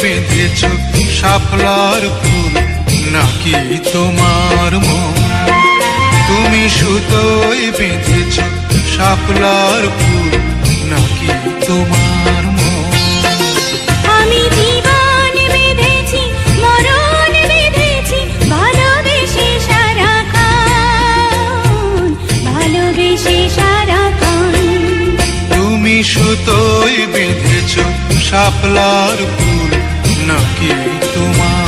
বেঁধেছ শাপলার ফুল নাকি তোমার মন? তুমি সুতোয় বেঁধেছ শাপলার ফুল নাকি তোমার মন? আমি জীবন বেঁধেছি মরণ বেঁধেছি ভালোবেসে সারাক্ষণ ভালোবেসে সারাক্ষণ তুমি সুতোয় বেঁধেছ শাপলার ফুল নাকি তোমার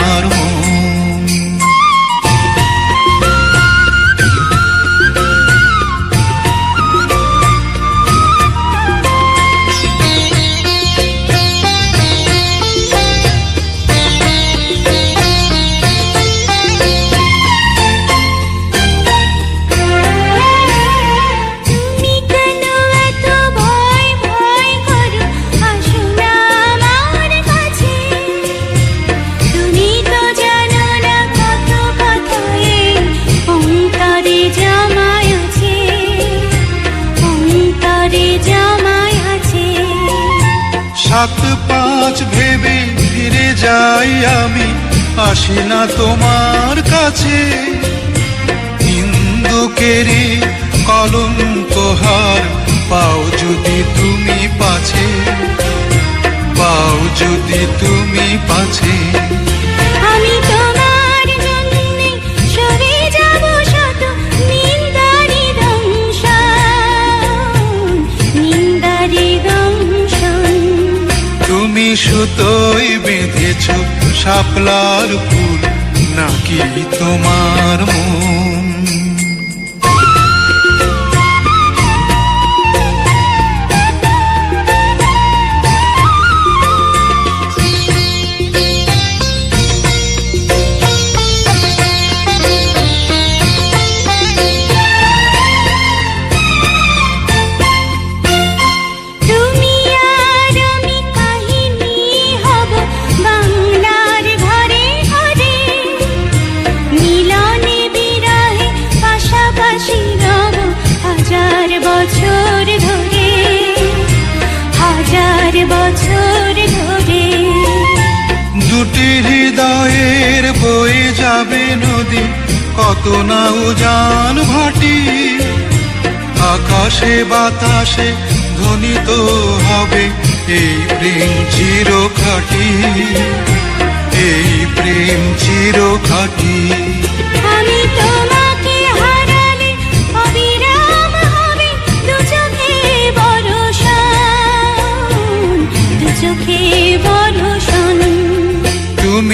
সাত পাঁচ ভেবে ফিরে যাই আমি। আসি না তোমার কাছে। হিন্দুকেরই কলঙ্ক হার পাও যদি তুমি পাছে, পাও যদি তুমি পাছে। সুতোয় বেঁধেছ শাপলার ফুল নাকি তোমার মন? বছর ধরে, হাজার বছর ধরে। দুটি হৃদয়ের বয়ে যাবে নদী, কত না উজান ভাটি আকাশে বাতাসে ধ্বনিত হবে এই প্রেম চির খাটি এই প্রেম চির